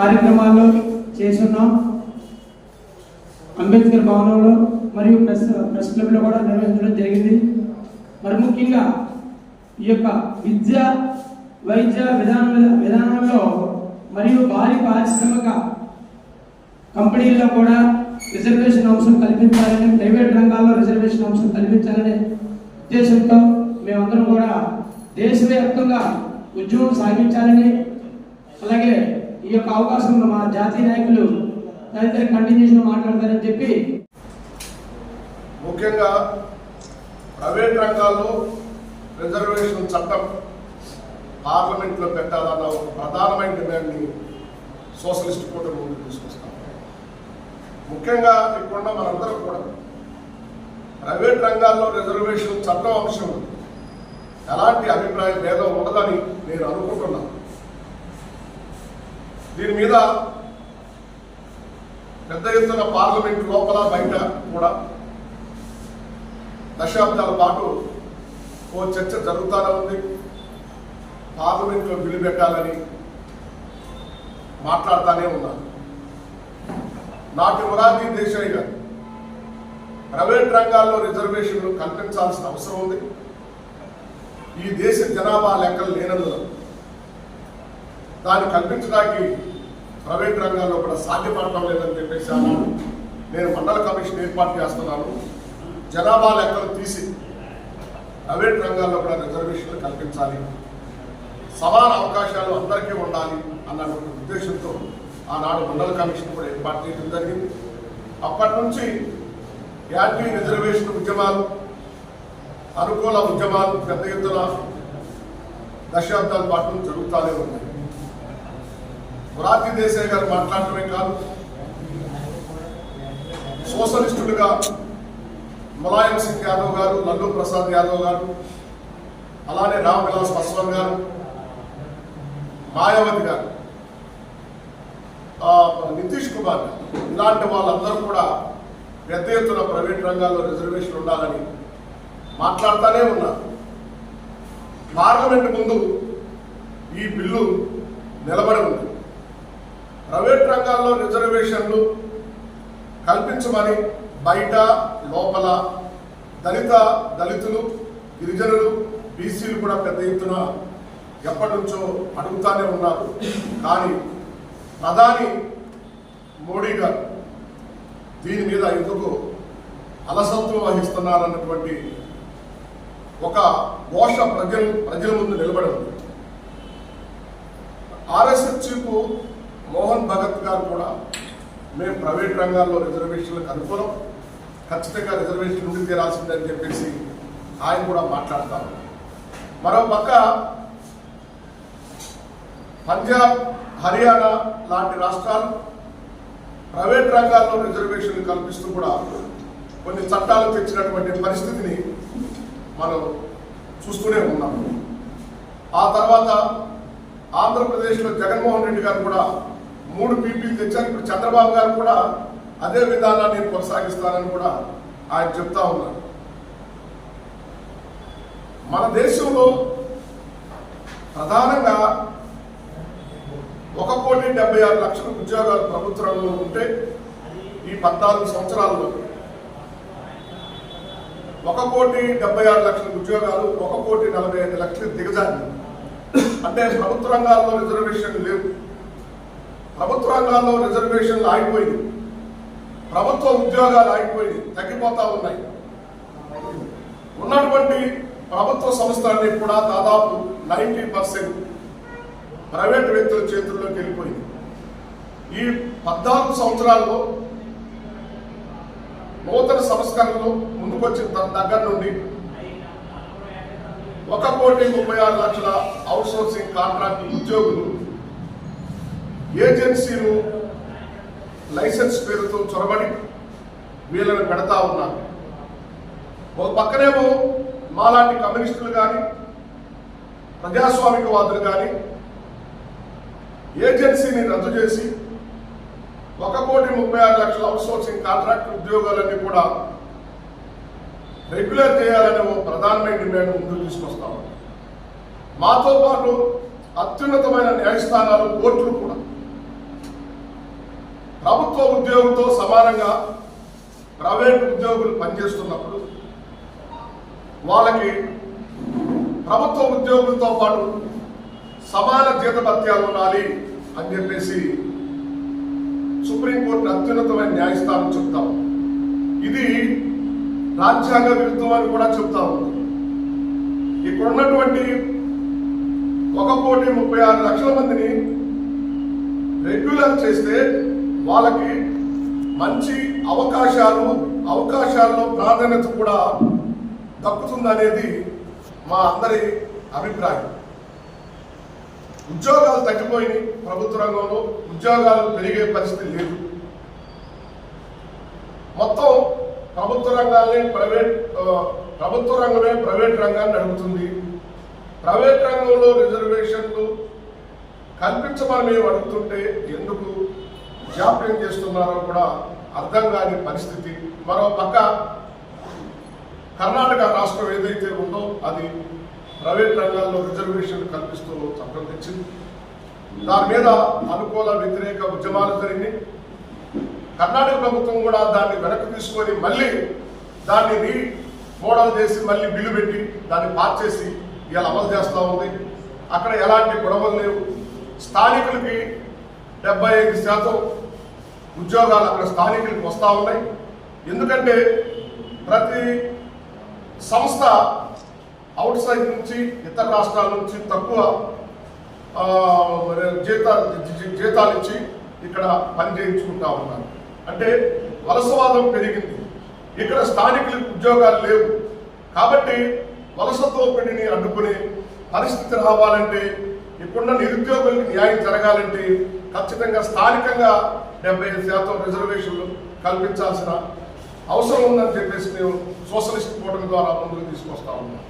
కార్యక్రమాల్లో చేస్తున్నాం. అంబేద్కర్ భవనంలో మరియు ప్రెస్ ప్రెస్ క్లబ్లో కూడా నిర్వహించడం జరిగింది. మరి ముఖ్యంగా ఈ యొక్క విద్య వైద్య విధాన విధానంలో మరియు భారీ పారిశ్రామిక కంపెనీల్లో కూడా రిజర్వేషన్ అంశం కల్పించాలని ప్రైవేట్ రంగాల్లో రిజర్వేషన్ అంశం కల్పించాలనే ఉద్దేశంతో మేమందరం కూడా దేశవ్యాప్తంగా ఉద్యమం సాగించాలని అలాగే ఈ యొక్క అవకాశంలో మా జాతీయ నాయకులు తదితర కంటిన్యూషన్ మాట్లాడతారని చెప్పి ముఖ్యంగా ప్రైవేట్ రంగాల్లో రిజర్వేషన్ చట్టం పార్లమెంట్లో పెట్టాలన్న ఒక ప్రధానమైన డిమాండ్ని సోషలిస్ట్ కూటమి ముందు తీసుకొస్తాం. ముఖ్యంగా ఇప్పుడున్న మనందరం కూడా ప్రైవేట్ రంగాల్లో రిజర్వేషన్ చట్టం అంశం ఎలాంటి అభిప్రాయం భేదం ఉండదని నేను అనుకుంటున్నాను. దీని మీద పెద్ద ఎత్తున పార్లమెంట్ లోపల బయట కూడా దశాబ్దాల పాటు ఓ చర్చ జరుగుతూనే ఉంది. పార్లమెంట్లో బిల్లు పెట్టాలని మాట్లాడుతూనే ఉన్నారు నాటి మొరార్జీ దేశాయ్ గారు ప్రైవేట్ రంగాల్లో రిజర్వేషన్లు కల్పించాల్సిన అవసరం ఉంది. ఈ దేశ జనాభా లెక్కలు లేనందున దాన్ని కల్పించడానికి ప్రైవేట్ రంగాల్లో కూడా సాధ్యపడటం లేదని చెప్పేసి అన్నాను నేను మండల కమిషన్ ఏర్పాటు చేస్తున్నాను. జనాభా లెక్కలు తీసి ప్రైవేట్ రంగాల్లో కూడా రిజర్వేషన్లు కల్పించాలి. సమాన అవకాశాలు అందరికీ ఉండాలి అన్నటువంటి ఉద్దేశంతో ఆనాడు మండల కమిషన్ కూడా ఏర్పాటు చేయడం జరిగింది. అప్పటి నుంచి యాంటీ రిజర్వేషన్ ఉద్యమాలు అనుకూల ఉద్యమాలు పెద్ద ఎత్తున దశాబ్దాల పాటు జరుగుతూనే ఉన్నాయి. మొరార్జీ దేశాయ్ గారు మాట్లాడటమే కాదు. సోషలిస్టులుగా ములాయం సింగ్ యాదవ్ గారు లల్లు ప్రసాద్ యాదవ్ గారు అలానే రామ్ విలాస్ పాస్వాన్ గారు మాయావతి గారు నితీష్ కుమార్ ఇలాంటి వాళ్ళందరూ కూడా పెద్ద ఎత్తున ప్రైవేట్ రంగాల్లో రిజర్వేషన్ ఉండాలని మాట్లాడుతూనే ఉన్నారు. పార్లమెంట్ ముందు ఈ బిల్లు నిలబడి ఉంది. ప్రైవేట్ రంగాల్లో రిజర్వేషన్లు కల్పించమని బయట లోపల దళిత దళితులు గిరిజనులు బీసీలు కూడా పెద్ద ఎత్తున ఎప్పటి నుంచో అడుగుతానే ఉన్నారు. కానీ ప్రధాని మోడీ గారు దీని మీద ఎందుకు అలసత్వం వహిస్తున్నారన్నటువంటి ఒక ఘోష ప్రజలు ప్రజల ముందు నిలబడి ఉంది. ఆర్ఎస్ఎస్ చీఫ్ మోహన్ భగత్ గారు కూడా మేము ప్రైవేట్ రంగాల్లో రిజర్వేషన్లకు అనుకూలం ఖచ్చితంగా రిజర్వేషన్ ఉండి తీరాల్సిందని చెప్పేసి ఆయన కూడా మాట్లాడతారు మరో పక్క పంజాబ్ హర్యానా లాంటి రాష్ట్రాలు ప్రైవేట్ రంగాల్లో రిజర్వేషన్లు కల్పిస్తూ కూడా కొన్ని చట్టాలు తెచ్చినటువంటి పరిస్థితిని మనం చూస్తూనే ఉన్నాము ఆ తర్వాత ఆంధ్రప్రదేశ్లో జగన్మోహన్ రెడ్డి గారు కూడా మూడు పీపీలు తెచ్చారు. ఇప్పుడు చంద్రబాబు గారు కూడా అదే విధానాన్ని కొనసాగిస్తానని కూడా ఆయన చెప్తా ఉన్నారు. మన దేశంలో ప్రధానంగా ఒక కోటి డెబ్బై ఆరు లక్షల ఉద్యోగాలు ప్రభుత్వంలో ఉంటే ఈ పద్నాలుగు సంవత్సరాల్లో ఒక కోటి డెబ్బై ఆరు లక్షల ఉద్యోగాలు ఒక కోటి నలభై ఐదు లక్షలు దిగజారి అంటే ప్రభుత్వ రంగాల్లో రిజర్వేషన్ లేవు. రంగాల్లో రిజర్వేషన్లు ఆగిపోయింది. ప్రభుత్వ ఉద్యోగాలు ఆగిపోయింది. తగ్గిపోతా ఉన్నాయి. ఉన్నటువంటి ప్రభుత్వ సంస్థలన్నీ కూడా దాదాపు నైంటీ పర్సెంట్ ప్రైవేట్ వ్యక్తుల చేతుల్లోకి వెళ్ళిపోయింది. ఈ పద్నాలుగు సంవత్సరాల్లో నూతన సంస్కరణలు ముందుకొచ్చిన దగ్గర నుండి ఒక కోటి ముప్పై ఆరు లక్షల అవుట్సోర్సింగ్ కాంట్రాక్ట్ ఉద్యోగులు ఏజెన్సీలు లైసెన్స్ పేరుతో చొరబడి వీళ్ళని పెడతా ఉన్నారు. ఒక పక్కనేమో మాలాంటి కమ్యూనిస్టులు కానీ ప్రజాస్వామికవాదులు కానీ ఏజెన్సీని రద్దు చేసి ఒక కోటి ముప్పై ఆరు లక్షల అవుట్సోర్సింగ్ కాంట్రాక్ట్ ఉద్యోగాలన్నీ కూడా రెగ్యులర్ చేయాలనే ఓ ప్రధానమైన డిమాండ్ ముందుకు తీసుకొస్తాం మాతో పాటు అత్యున్నతమైన న్యాయస్థానాలు కోర్టులు కూడా. ప్రభుత్వ ఉద్యోగంతో సమానంగా ప్రైవేట్ ఉద్యోగులు పనిచేస్తున్నప్పుడు వాళ్ళకి ప్రభుత్వ ఉద్యోగులతో పాటు సమాన జీతభత్యాలు ఉండాలి అని చెప్పేసి సుప్రీంకోర్టు అత్యున్నతమైన న్యాయస్థానం చెప్తాం. ఇది రాజ్యాంగ విరుద్ధం అని కూడా చెప్తా. ఉంది ఒక కోటి ముప్పై ఆరు లక్షల మందిని రెగ్యులర్ చేస్తే వాళ్ళకి మంచి అవకాశాలు అవకాశాల్లో ప్రాధాన్యత కూడా దక్కుతుందనేది మా అందరి అభిప్రాయం. ఉద్యోగాలు తగ్గిపోయినాయి ప్రభుత్వ రంగంలో ఉద్యోగాలు పెరిగే పరిస్థితి లేదు. మొత్తం ప్రభుత్వ రంగాన్ని ప్రైవేట్ ప్రభుత్వ రంగమే ప్రైవేట్ రంగాన్ని నడుపుతుంది. ప్రైవేట్ రంగంలో రిజర్వేషన్లు కల్పించమని మేము అడుగుతుంటే ఎందుకు జాప్యం చేస్తున్నారో కూడా అర్థం కాని పరిస్థితి. మరో పక్క కర్ణాటక రాష్ట్రం ఏదైతే ఉందో అది ప్రైవేట్ రంగాల్లో రిజర్వేషన్ కల్పిస్తూ చట్టం తెచ్చింది. దాని మీద అనుకూల వ్యతిరేక ఉద్యమాలు జరిగినాయి. కర్ణాటక ప్రభుత్వం కూడా దాన్ని వెనక్కి తీసుకొని మళ్ళీ దాన్ని రీ మోడల్ చేసి మళ్ళీ బిల్లు పెట్టి దాన్ని పాస్ చేసి అమలు చేస్తూ ఉంది. అక్కడ ఎలాంటి గొడవలు లేవు. స్థానికులకి డెబ్బై ఐదు శాతం ఉద్యోగాలు అక్కడ స్థానికులకి వస్తూ ఉన్నాయి. ఎందుకంటే ప్రతి సంస్థ అవుట్ సైడ్ నుంచి ఇతర రాష్ట్రాల నుంచి తక్కువ జీతాలు జీతాలు ఇచ్చి ఇక్కడ పని చేయించుకుంటా ఉన్నారు. అంటే వలసవాదం పెరిగింది. ఇక్కడ స్థానికులకు ఉద్యోగాలు లేవు. కాబట్టి వలస దోపిడీని అడ్డుకునే పరిస్థితి రావాలంటే ఇప్పుడున్న నిరుద్యోగులకు న్యాయం జరగాలంటే ఖచ్చితంగా స్థానికంగా డెబ్బై ఐదు శాతం రిజర్వేషన్లు కల్పించాల్సిన అవసరం ఉందని చెప్పేసి మేము సోషలిస్ట్ కూటమి ద్వారా ముందుకు తీసుకొస్తా ఉన్నాం.